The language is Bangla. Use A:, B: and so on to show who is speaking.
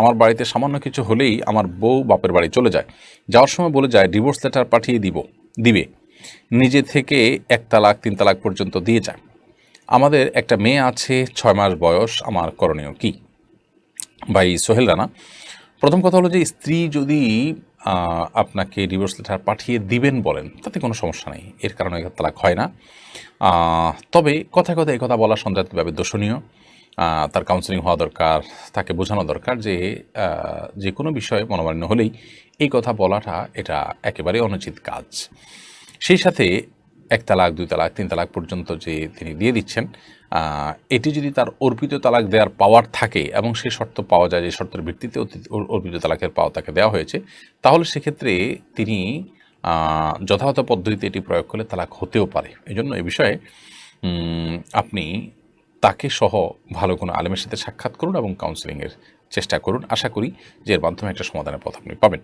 A: আমার বাড়িতে সামান্য কিছু হলেই আমার বউ বাপের বাড়ি চলে যায়। যাওয়ার সময় বলে যায় ডিভোর্স লেটার পাঠিয়ে দিব, দিবে। নিজে থেকে এক তালাক, তিন তালাক পর্যন্ত দিয়ে যায় আমাদের একটা মেয়ে আছে, ছয় মাস বয়স, আমার করণীয় কি? ভাই সোহেল রানা, প্রথম কথা হলো যে স্ত্রী যদি আপনাকে ডিভোর্স লেটার পাঠিয়ে দিবেন বলেন, তাতে কোনো সমস্যা নেই। এর কারণে তালাক হয় না। তবে কথায় কথায় এই কথা বলা সন্দেহভাবে দোষণীয়। তার কাউন্সিলিং হওয়া দরকার, তাকে বোঝানো দরকার যে যে কোনো বিষয়ে মনোমালিন্য হলেই এই কথা বলাটা এটা একেবারে অনুচিত কাজ। সেই সাথে এক তালাক, দুই তালাক, তিন তালাক পর্যন্ত যে তিনি দিয়ে দিচ্ছেন এটি যদি তার অর্পিত তালাক দেওয়ার পাওয়ার থাকে এবং সেই শর্ত পাওয়া যায়, যে শর্তের ভিত্তিতে অর্পিত তালাকের পাওয়া তাকে দেওয়া হয়েছে, তাহলে সেক্ষেত্রে তিনি যথাযথ পদ্ধতিতে এটি প্রয়োগ করলে তালাক হতেও পারে। এই জন্য এ বিষয়ে আপনি তাকে সহ ভালো কোনো আলেমের সাথে সাক্ষাৎ করুন এবং কাউন্সেলিংয়ের চেষ্টা করুন। আশা করি যে এর মাধ্যমে একটা সমাধানের পথ আপনি পাবেন।